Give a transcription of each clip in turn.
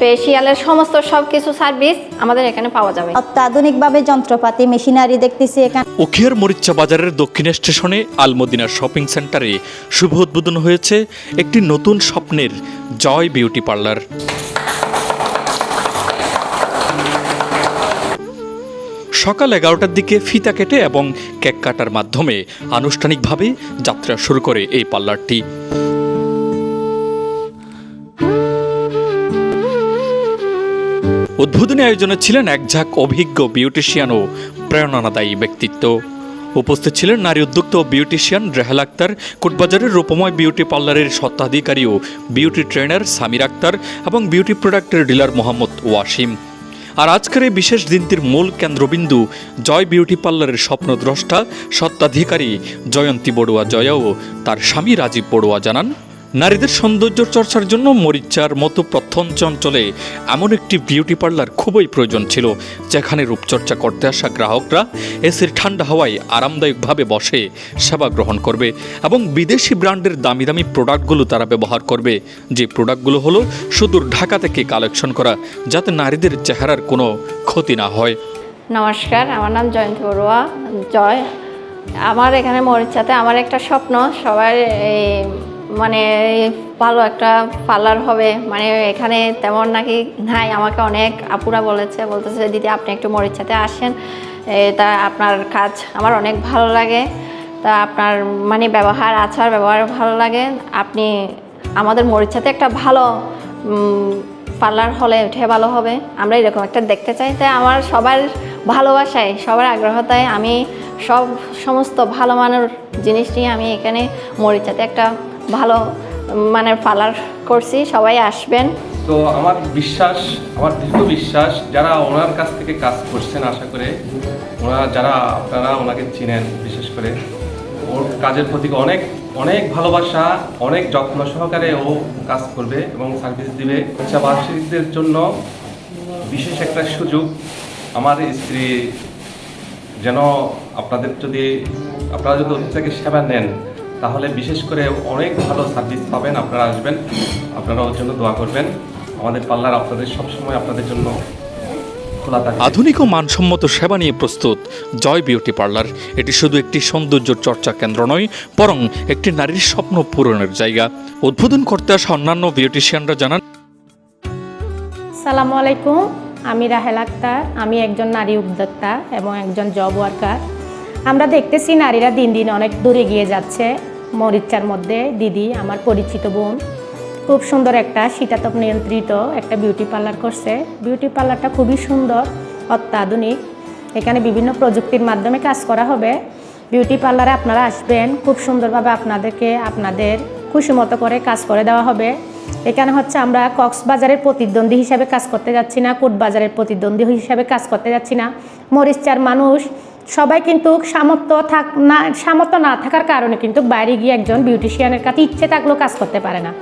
ফেসিয়ালের সমস্ত সব কিছু সার্ভিস আমাদের এখানে পাওয়া যাবে। অত্যাধুনিকভাবে যন্ত্রপাতি মেশিনারি দেখতেছি এখানে। উখিয়ার মরিচ্চা বাজারের দক্ষিণ স্টেশনে আলমদিনা শপিং সেন্টারে শুভ উদ্বোধন হয়েছে একটি নতুন স্বপ্নের জয় বিউটি পার্লার সকাল এগারোটার দিকে ফিতা কেটে এবং কেক কাটার মাধ্যমে আনুষ্ঠানিকভাবে যাত্রা শুরু করে এই পার্লারটি উদ্বোধনী আয়োজনে ছিলেন এক ঝাঁক অভিজ্ঞ বিউটিশিয়ান ও প্রেরণাদায়ী ব্যক্তিত্ব। উপস্থিত ছিলেন নারী উদ্যোক্তা ও বিউটিশিয়ান রেহাল আক্তার, কোটবাজারের রূপময় বিউটি পার্লারের স্বত্বাধিকারী ও বিউটি ট্রেনার সামির আক্তার এবং বিউটি প্রোডাক্টের ডিলার মোহাম্মদ ওয়াসিম। আর আজকের এই বিশেষ দিনটির মূল কেন্দ্রবিন্দু জয় বিউটি পার্লারের স্বপ্নদ্রষ্টা, স্বত্বাধিকারী জয়ন্তী বড়ুয়া জয়া ও তার স্বামী রাজীব বড়ুয়া জানান নারীদের সৌন্দর্য চর্চার জন্য মরিচার মতো প্রত্যন্ত অঞ্চলে এমন একটি বিউটি পার্লার খুবই প্রয়োজন ছিল, যেখানে রূপচর্চা করতে আসা গ্রাহকরা এসির ঠান্ডা হাওয়ায় আরামদায়কভাবে বসে সেবা গ্রহণ করবে এবং বিদেশি ব্র্যান্ডের দামি দামি প্রোডাক্টগুলো তারা ব্যবহার করবে। যে প্রোডাক্টগুলো হলো সুদূর ঢাকা থেকে কালেকশন করা, যাতে নারীদের চেহারার কোনো ক্ষতি না হয়। নমস্কার, আমার নাম জয়ন্তী বড়ুয়া, জয়। আমার এখানে মরিচাতে আমার একটা স্বপ্ন, সবাই মানে ভালো একটা পার্লার হবে। মানে এখানে তেমন নাকি নাই। আমাকে অনেক আপুরা বলেছে, বলতেছে, দিদি, আপনি একটু মরিচাতে আসেন। তা আপনার কাজ আমার অনেক ভালো লাগে। তা আপনার মানে ব্যবহার, আচার, ব্যবহার ভালো লাগে। আপনি আমাদের মরিচাতে একটা ভালো পার্লার হলে উঠে ভালো হবে। আমরা এরকম একটা দেখতে চাই। তাই আমার সবার ভালোবাসায়, সবার আগ্রহতায় আমি সব সমস্ত ভালো মানের জিনিস নিয়ে আমি এখানে মরিচাতে একটা ভালো মানে পার্লার করছি, সবাই আসবেন। তো আমার বিশ্বাস, আমার দীর্ঘ বিশ্বাস, যারা ওনার কাছ থেকে কাজ করছেন, আশা করে, ওনারা যারা আপনারা ওনাকে চিনেন, বিশেষ করে, ওর কাজের প্রতি অনেক অনেক ভালোবাসা, অনেক যত্ন সহকারে ও কাজ করবে এবং সার্ভিস দিবে। আচ্ছা বার্ষিকদের জন্য বিশেষ একটা সুযোগ আমার স্ত্রী যেন আপনাদের যদি, আপনারা যদি ওর থেকে সেবা নেন তাহলে বিশেষ করে অনেক ভালো সার্ভিস পাবেন আপনারা আসবেন আপনারা ওর জন্য দোয়া করবেন। আমাদের পার্লার আপনাদের সবসময় আপনাদের জন্য আধুনিক ও মানসম্মত সেবা নিয়ে প্রস্তুত জয় বিউটি পার্লার। এটি শুধু একটি সৌন্দর্য চর্চা কেন্দ্র নয় বরং একটি নারীর স্বপ্ন পূরণের জায়গা। উদ্বোধন করতে আসা অন্যান্য বিউটিশিয়ানরা জানান সালামু আলাইকুম আমি রাহেল আক্তার। আমি একজন নারী উদ্যোক্তা এবং একজন জব ওয়ার্কার আমরা দেখতেছি নারীরা দিন দিন অনেক দূরে গিয়ে যাচ্ছে। মরিচার মধ্যে দিদি, আমার পরিচিত বোন। খুব সুন্দর একটা শীতাতপ নিয়ন্ত্রিত একটা বিউটি পার্লার করছে। বিউটি পার্লারটা খুবই সুন্দর, অত্যাধুনিক। এখানে বিভিন্ন প্রযুক্তির মাধ্যমে কাজ করা হবে। বিউটি পার্লারে আপনারা আসবেন, খুব সুন্দরভাবে আপনাদেরকে আপনাদের খুশি মতো করে কাজ করে দেওয়া হবে। এখানে হচ্ছে আমরা কক্সবাজারের প্রতিদ্বন্দ্বী হিসাবে কাজ করতে যাচ্ছি না, কোটবাজারের প্রতিদ্বন্দ্বী হিসাবে কাজ করতে যাচ্ছি না। মরিচার মানুষ সবাই কিন্তু সামর্থ্য থাক না সামর্থ্য না থাকার কারণে কিন্তু বাইরে গিয়ে একজন বিউটিশিয়ানের কাছে ইচ্ছে থাকলেও কাজ করতে পারে না।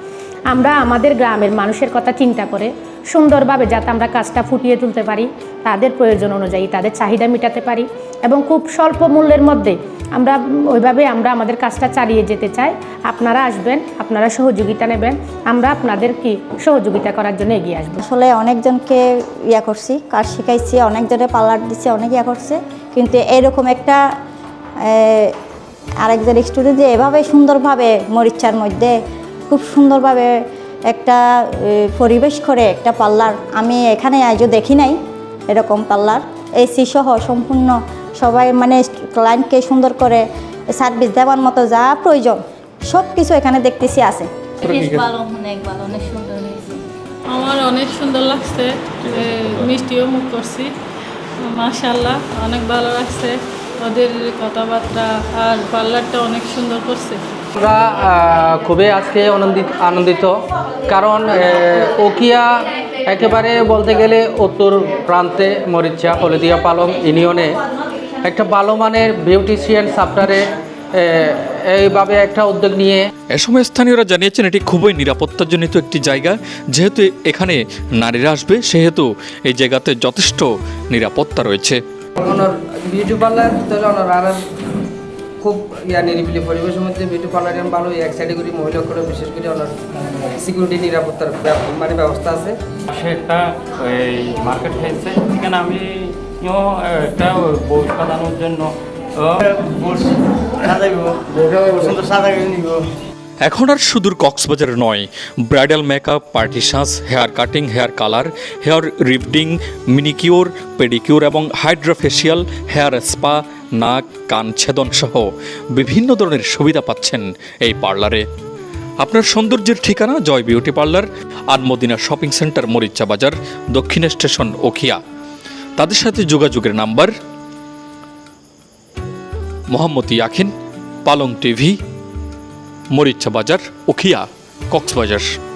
আমরা আমাদের গ্রামের মানুষের কথা চিন্তা করে সুন্দরভাবে যাতে আমরা কাজটা ফুটিয়ে তুলতে পারি, তাদের প্রয়োজন অনুযায়ী তাদের চাহিদা মেটাতে পারি এবং খুব স্বল্প মূল্যের মধ্যে আমরা ওইভাবে আমরা আমাদের কাজটা চালিয়ে যেতে চাই। আপনারা আসবেন, আপনারা সহযোগিতা নেবেন, আমরা আপনাদের কি সহযোগিতা করার জন্য এগিয়ে আসব। আসলে অনেকজনকে ইয়া করছি, কাজ শিখাইছি অনেকজনে পার্লার দিচ্ছে, অনেক ইয়া করছে, কিন্তু এরকম একটা আরেকজন স্টুডেন্ট যে এভাবে সুন্দরভাবে মরিচার মধ্যে খুব সুন্দরভাবে একটা পরিবেশ করে একটা পার্লার আমি এখানে আজও দেখি নাই এরকম পার্লার এসি সহ সম্পূর্ণ সবাই মানে ক্লায়েন্টকে সুন্দর করে সার্ভিস দেওয়ার মতো যা প্রয়োজন সব কিছু এখানে দেখতেছি আছে। ভালো অনেক সুন্দর আমার অনেক সুন্দর লাগছে মিষ্টিও মুখ করছি। মাশাল্লাহ অনেক ভালো লাগছে। ওদের কথাবার্তা আর পার্লারটা অনেক সুন্দর করছে। আমরা খুবই আজকে আনন্দিত আনন্দিত। কারণ ওকিয়া একেবারে বলতে গেলে উত্তর প্রান্তে মরিচা হলদিয়া পালং ইউনিয়নে একটা ভালো মানের বিউটিশিয়ান সাপ্টারে এইভাবে একটা উদ্যোগ নিয়ে এ সময় স্থানীয়রা জানিয়েছেন এটি খুবই নিরাপত্তাজনিত একটি জায়গা। যেহেতু এখানে নারীরা আসবে সেহেতু এই জায়গাতে যথেষ্ট নিরাপত্তা রয়েছে। খুব ইয়া নিরিবিলি পরিবেশের মধ্যে বিউটি পার্লার ভালো এক সাইডে করি মহিলা করে বিশেষ করে ওনার সিকিউরিটি নিরাপত্তার মানে ব্যবস্থা আছে। সেটা একটা এই মার্কেট হয়েছে। সেখানে আমি একটা বই সাজানোর জন্য এখন আর সুদূর কক্সবাজার নয়। ব্রাইডাল মেকআপ, পার্টি সাজ, hair cutting, hair colour, hair lifting manicure pedicure এবং হাইড্রোফেশিয়াল, হেয়ার স্পা, নাক, কান ছেদন সহ বিভিন্ন ধরনের সুবিধা পাচ্ছেন এই পার্লারে। আপনার সৌন্দর্যের ঠিকানা জয় বিউটি পার্লার আর মদিনা শপিং সেন্টার, মরিচা বাজার, দক্ষিণ স্টেশন, ওখিয়া। তাদের সাথে যোগাযোগের নাম্বার মোহাম্মদ ইয়াখিন পালং টিভি মরিচ্চা বাজার উখিয়া কক্সবাজার।